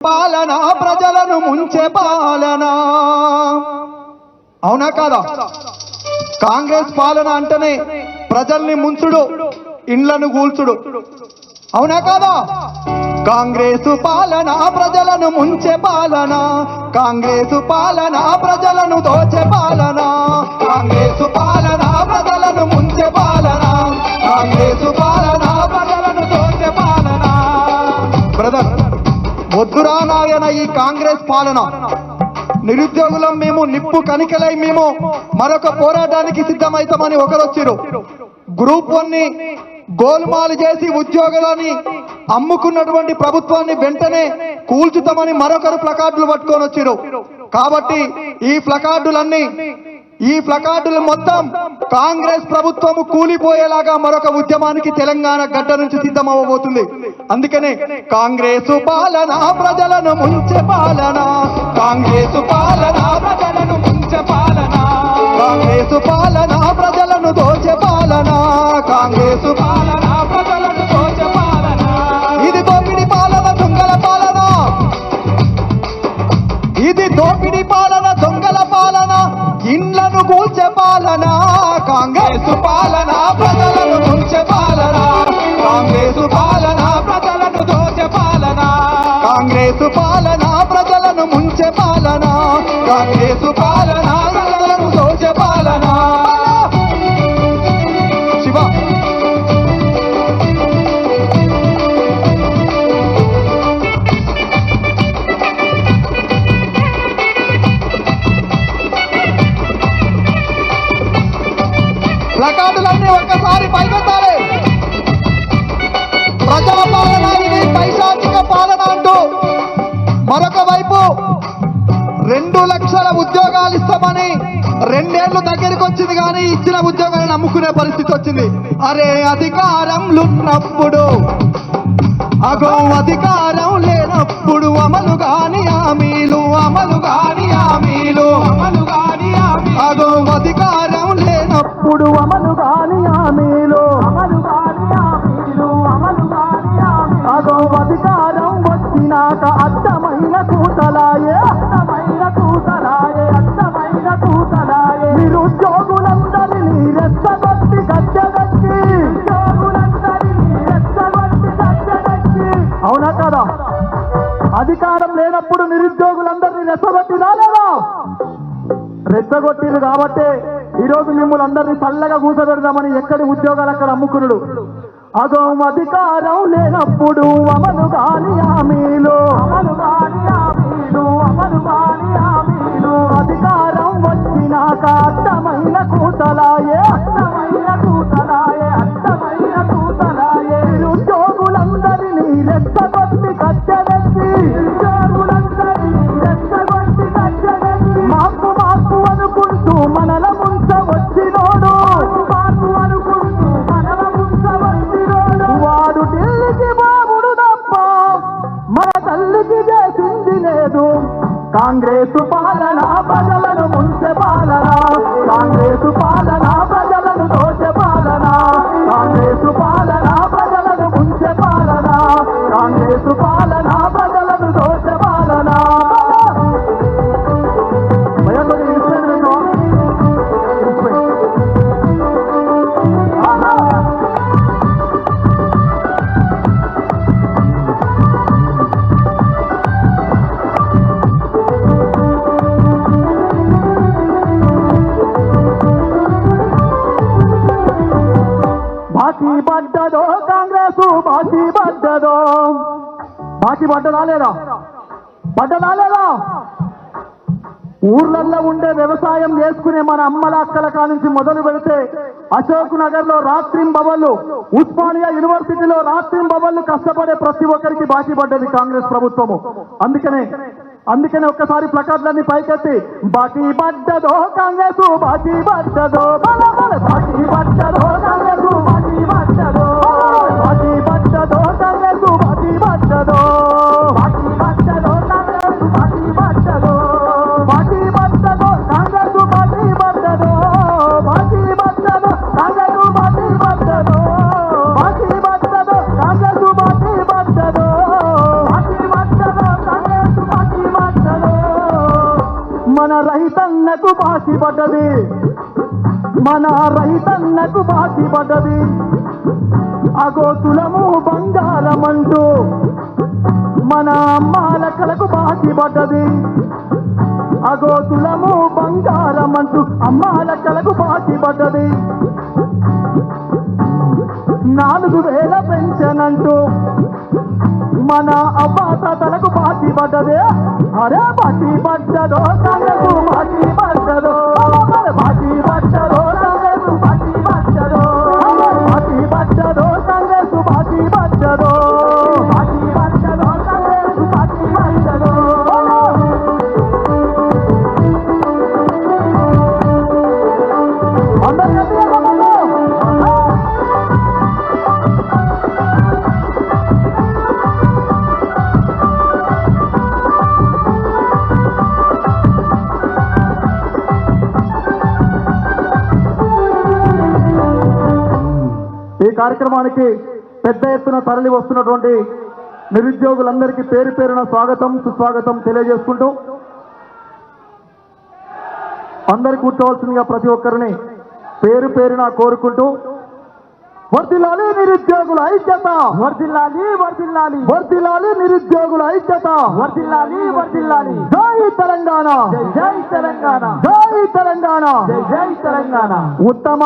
పాలన ప్రజలను ముంచే పాలన. అవునా కాదా? కాంగ్రెస్ పాలన అంటేనే ప్రజల్ని ముంచుడు ఇండ్లను కూల్చుడు అవునా కాదా? కాంగ్రెస్ పాలన ప్రజలను ముంచే పాలన. కాంగ్రెస్ పాలన ప్రజలను దోచే పాలన. కాంగ్రెస్ పాలన ప్రజలను ముంచే పాలన. కాంగ్రెస్ వద్దురా నాయన ఈ కాంగ్రెస్ పాలన. నిరుద్యోగులం మేము నిప్పు కనికలై మేము మరొక పోరాటానికి సిద్ధమవుతామని ఒకరొచ్చిరు. గ్రూప్ వన్ని గోల్మాలు చేసి ఉద్యోగులని అమ్ముకున్నటువంటి ప్రభుత్వాన్ని వెంటనే కూల్చుతామని మరొకరు ప్లకార్డులు పట్టుకొని వచ్చిరు కాబట్టి ఈ ప్లకార్డులన్నీ ఈ ప్లకార్డులు మొత్తం కాంగ్రెస్ ప్రభుత్వం కూలిపోయేలాగా మరొక ఉద్యమానికి తెలంగాణ గడ్డ నుంచి సిద్ధమవ్వబోతుంది. అందుకనే కాంగ్రెస్ పాలన ప్రజలను ముంచే పాలన. కాంగ్రెస్ పాలన కాంగ్రెస్ పాలన ప్రజలను దోచే పాలన. కాంగ్రెస్ పాలన ప్రజలను దోచే పాలన. కాంగ్రెస్ పాలన ప్రజలను ముంచే పాలన. కాంగ్రెస్ పాలన ప్లకార్డులన్నీ ఒక్కసారి పైకెత్తాలి ప్రజల పాలన ఇది పైశాచిక పాలన అంటూ మరొక వైపు రెండు లక్షల ఉద్యోగాలు ఇస్తామని రెండేళ్ళు దగ్గరికి వచ్చింది కానీ ఇచ్చిన ఉద్యోగాలను అమ్ముకునే పరిస్థితి వచ్చింది. అరే అధికారంలున్నప్పుడు అగో అధికారం లేనప్పుడు అమలు కాని హామీలు అమలు కాని ఇప్పుడు అమలు కాని హామీలు. అమలు కాని హామీలు అమలు కాని అధికారం వచ్చినాక అర్థమైన కూతలాయే. అర్థమైన కూతలాయే అర్థమైన కూతలాయే నిరుద్యోగులందరి రెచ్చగొట్టి గచ్చగట్టి. ఉద్యోగులందరి రెచ్చగొట్టి గచ్చగట్టి అవునా కదా? అధికారం లేనప్పుడు నిరుద్యోగులందరినీ రెచ్చగొట్టి రాలేదా రెచ్చగొట్టిరు కాబట్టే ఈరోజు మిమ్మల్ని అందరినీ చల్లగా కూర్చోబెడదామని ఎక్కడి ఉద్యోగాలు అక్కడ అమ్ముకున్నాడు? అదో అధికారం లేనప్పుడు అమలు కాని హామీలు అమలు కాని హామీలు అమలు కాని హామీలు. అధికారం వచ్చినాక అర్థమైన కూతలాయే. కాంగ్రెస్ పాలన ప్రజలను ముంచె పాలన. కాంగ్రెస్ పాలన ప్రజలను దోచె పాలన. కాంగ్రెస్ పాలన ప్రజలను ముంచె పాలన. కాంగ్రెస్ పాలన బాకీ పడ్డదో కాంగ్రెస్ బాకీ పడ్డదో బాకీ పడ్డదా లేదా? పడ్డదా లేదా? ఊర్లల్లో ఉండే వ్యవసాయం చేసుకునే మన అమ్మల అక్కల కానుంచి మొదలు పెడితే అశోక్ నగర్లో రాత్రిం బవళ్ళు ఉస్మానియా యూనివర్సిటీలో రాత్రిం బవళ్ళు కష్టపడే ప్రతి ఒక్కరికి బాకీ పడ్డది కాంగ్రెస్ ప్రభుత్వము. అందుకనే అందుకనే ఒక్కసారి ప్లకార్డులన్నీ పైకెత్తి బాకీ పడ్డదో కాంగ్రెస్ బాకీ పడ్డదో బాకీ పడ్డదో మన రైతన్నకు బాసి పడ్డది మన రైతన్నకు బాసి పడ్డది అగోతులము బంగారమంటూ మన అమ్మాలకలకు బాసి పడ్డది అగోతులము బంగారమంటూ అమ్మాలకలకు బాసి పడ్డది నాలుగు వేల పెన్షన్ అంటూ మన అవ్వాతలకు పాటి పడ్డదే. అరే బాకీ పడ్డదో తనకు పాటి పడ్డదో. కార్యక్రమానికి పెద్ద ఎత్తున తరలి వస్తున్నటువంటి నిరుద్యోగులందరికీ పేరు పేరున స్వాగతం సుస్వాగతం తెలియజేసుకుంటూ అందరు కూర్చోవలసిందిగా ప్రతి ఒక్కరిని పేరు పేరున కోరుకుంటూ వర్దిల్లాలి నిరుద్యోగుల ఐక్యత! వర్దిల్లాలి వర్దిల్లాలి వర్దిల్లాలి నిరుద్యోగుల ఐక్యత! వర్దిల్లాలి వర్దిల్లాలి జై తెలంగాణ! జై తెలంగాణ! జై తెలంగాణ! జై తెలంగాణ! ఉత్తమ